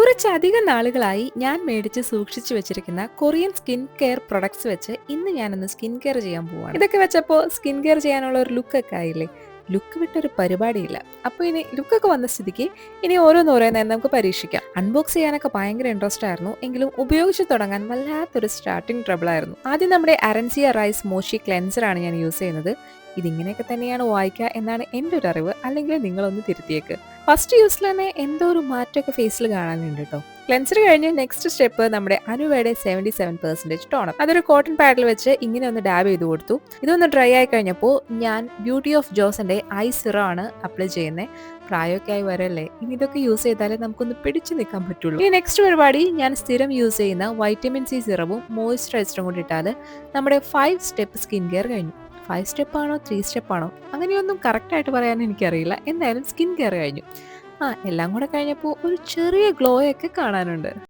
കുറച്ചധികം നാളുകളായി ഞാൻ മേടിച്ച് സൂക്ഷിച്ചു വെച്ചിരിക്കുന്ന കൊറിയൻ സ്കിൻ കെയർ പ്രൊഡക്ട്സ് വെച്ച് ഇന്ന് ഞാനൊന്ന് സ്കിൻ കെയർ ചെയ്യാൻ പോവാണ്. ഇതൊക്കെ വെച്ചപ്പോൾ സ്കിൻ കെയർ ചെയ്യാനുള്ള ഒരു ലുക്കൊക്കെ ആയില്ലേ? ലുക്ക് വിട്ടൊരു പരിപാടിയില്ല. അപ്പോൾ ഇനി ലുക്കൊക്കെ വന്ന സ്ഥിതിക്ക് ഇനി ഓരോന്നോരോന്നായി നമുക്ക് പരീക്ഷിക്കാം. അൺബോക്സ് ചെയ്യാനൊക്കെ ഭയങ്കര ഇൻട്രസ്റ്റ് ആയിരുന്നു. എങ്കിലും ഉപയോഗിച്ച് തുടങ്ങാൻ വല്ലാത്തൊരു സ്റ്റാർട്ടിംഗ് ട്രബിൾ ആയിരുന്നു. ആദ്യം നമ്മുടെ അരൻസിയ റൈസ് മോഷി ക്ലെൻസർ ആണ് ഞാൻ യൂസ് ചെയ്യുന്നത്. ഇതിങ്ങനെയൊക്കെ തന്നെയാണ് വായിക്കുക എന്നാണ് എന്റെ ഒരു അറിവ്. അല്ലെങ്കിൽ നിങ്ങളൊന്ന് തിരുത്തിയേക്ക്. ഫസ്റ്റ് യൂസിൽ തന്നെ എന്തോ ഒരു മാറ്റമൊക്കെ ഫേസിൽ കാണാനുണ്ട് കേട്ടോ ക്ലെൻസർ കഴിഞ്ഞ് നെക്സ്റ്റ് സ്റ്റെപ്പ് നമ്മുടെ അനുവയുടെ സെവന്റി സെവൻ പെർസെന്റേജ് ടോണർ. അതൊരു കോട്ടൺ പാഡിൽ വെച്ച് ഇങ്ങനെ ഒന്ന് ഡാബ് ചെയ്ത് കൊടുത്തു. ഇതൊന്ന് ഡ്രൈ ആയി കഴിഞ്ഞപ്പോൾ ഞാൻ ബ്യൂട്ടി ഓഫ് ജോസിന്റെ ഐ സിറോ ആണ് അപ്ലൈ ചെയ്യുന്നത് പ്രായമൊക്കെ ആയി വരല്ലേ? ഇനി ഇതൊക്കെ യൂസ് ചെയ്താലേ നമുക്കൊന്ന് പിടിച്ചു നിൽക്കാൻ പറ്റുള്ളൂ. ഈ നെക്സ്റ്റ് പരിപാടി ഞാൻ സ്ഥിരം യൂസ് ചെയ്യുന്ന വൈറ്റമിൻ സി സിറവും മോയ്സ്ചറൈസറും കൂടി ഇട്ടാൽ നമ്മുടെ ഫൈവ് സ്റ്റെപ്പ് സ്കിൻ കെയർ കഴിഞ്ഞു. ഫൈവ് സ്റ്റെപ്പ് ആണോ ത്രീ സ്റ്റെപ്പ് ആണോ? അങ്ങനെയൊന്നും കറക്റ്റായിട്ട് പറയാൻ എനിക്കറിയില്ല. എന്തായാലും സ്കിൻ കെയർ കഴിഞ്ഞു. ആ എല്ലാം കൂടെ കഴിഞ്ഞപ്പോൾ ഒരു ചെറിയ ഗ്ലോ ഒക്കെ കാണാനുണ്ട്.